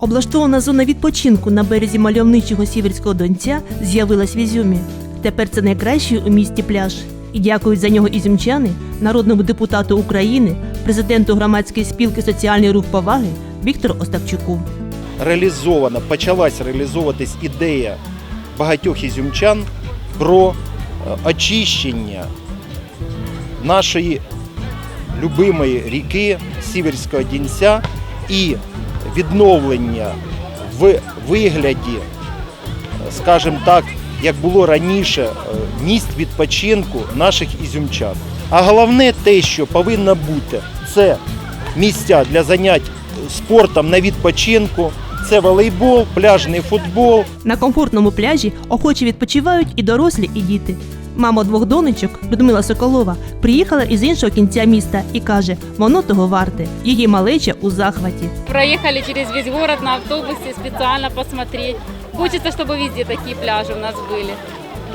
Облаштована зона відпочинку на березі мальовничого сіверського донця з'явилась в Ізюмі. Тепер це найкращий у місті пляж. І дякують за нього ізюмчани, народному депутату України, президенту громадської спілки Соціальний рух поваги Віктору Остапчуку. реалізована, почалась реалізовуватись ідея багатьох ізюмчан про е, очищення нашої любимої ріки Сіверського Дінця і відновлення в вигляді, скажімо так, як було раніше, е, місць відпочинку наших ізюмчан. А головне те, що повинно бути, це місця для занять спортом на відпочинку. Це волейбол, пляжний футбол, На комфортному пляжі охоче відпочивають і дорослі, і діти Мама двох донечок Людмила Соколова приїхала із іншого кінця міста і каже, воно того варте. Її малеча у захваті. Проехали через весь город на автобусе специально посмотреть. Хочется, чтобы везде такие пляжи у нас были.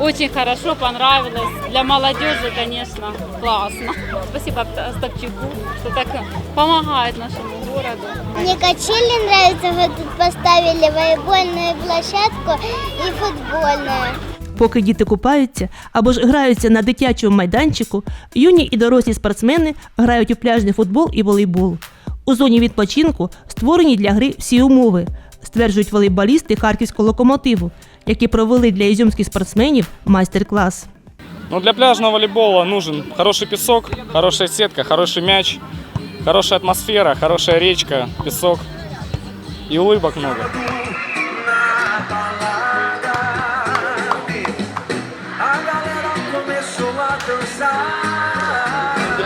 Очень хорошо, понравилось. Для молодежи, конечно, классно. Спасибо Остапчуку, что так помогает нашему городу. Мне качели нравятся, вы тут поставили волейбольную площадку и футбольную. Поки діти купаються або ж граються на дитячому майданчику, юні і дорослі спортсмени грають у пляжний футбол і волейбол. У зоні відпочинку створені для гри всі умови, стверджують волейболісти харківського локомотиву, які провели для ізюмських спортсменів майстер-клас. Ну, для пляжного волейбола нужен хороший песок, хорошая сетка, хороший мяч, хорошая атмосфера, хорошая речка, песок и улыбок много.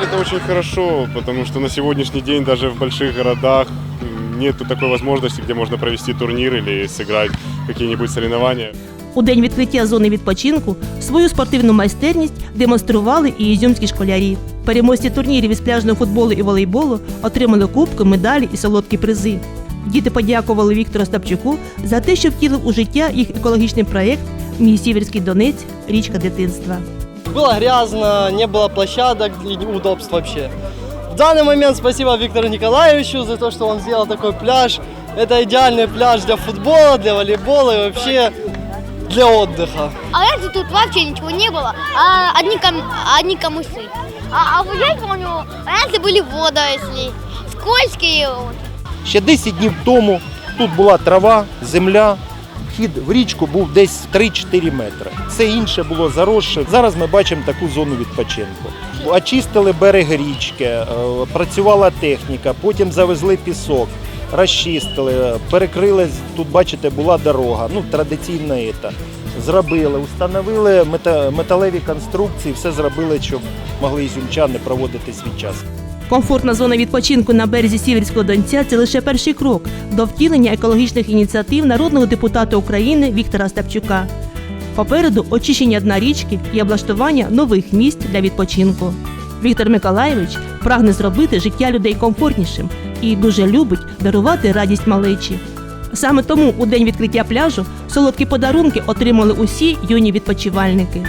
Это очень хорошо, потому что на сегодняшний день даже в больших городах нету такой возможности, где можно провести турнир или сыграть какие-нибудь соревнования. У день відкриття зони відпочинку свою спортивну майстерність демонстрували і ізюмські школярі. Переможці турнірів із пляжного футболу і волейболу отримали кубки, медалі і солодкі призи. Діти подякували Віктору Стапчуку за те, що втілив у життя їх екологічний проєкт Мій сіверський Донець річка дитинства. Было грязно, не было площадок и удобств вообще. В данный момент спасибо Виктору Николаевичу за то, что он сделал такой пляж. Это идеальный пляж для футбола, для волейбола и вообще для отдыха. А раньше тут вообще ничего не было, а одни, кам... одни камыши. А, а я помню, раньше были водоросли, скользкие. вот. Ще 10 днів тому тут була трава, земля. Вхід в річку був десь 3-4 метри. Все інше було заросше. Зараз ми бачимо таку зону відпочинку. Очистили берег річки, е, працювала техніка, потім завезли пісок, розчистили, перекрили. Тут, бачите, була дорога. Ну, традиційна ета. Зробили, установили металеві конструкції, все зробили, щоб могли ізюмчани проводити свій час. Комфортна зона відпочинку на березі Сіверського Донця це лише перший крок до втілення екологічних ініціатив народного депутата України Віктора Стапчука. Попереду очищення дна річки і облаштування нових місць для відпочинку. Віктор Миколаєвич прагне зробити життя людей комфортнішим і дуже любить дарувати радість малечі. Саме тому у день відкриття пляжу солодкі подарунки отримали усі юні відпочивальники.